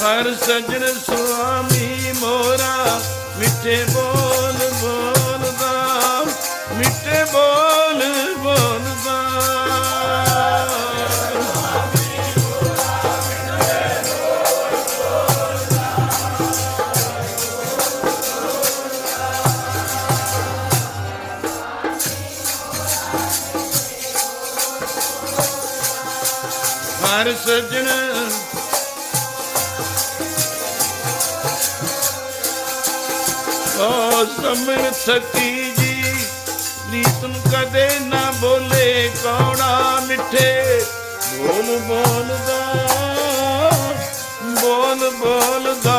ਹਰ ਸਜਣ ਸੁਆਮੀ ਮੋਰਾ ਮਿੱਠੇ ਬੋਲ ਬੋਲਦਾ ਮਿੱਠੇ ਬੋਲ ਬੋਲਦਾ। ਹਰ ਸਜਣ ਓ ਸਮਨ ਸਕੀ ਜੀ ਨੀਤਨ ਕਦੇ ਨਾ ਬੋਲੇ ਕੌੜਾ ਮਿੱਠੇ? ਬੋਲ ਬੋਲਦਾ ਬੋਲ ਬੋਲਦਾ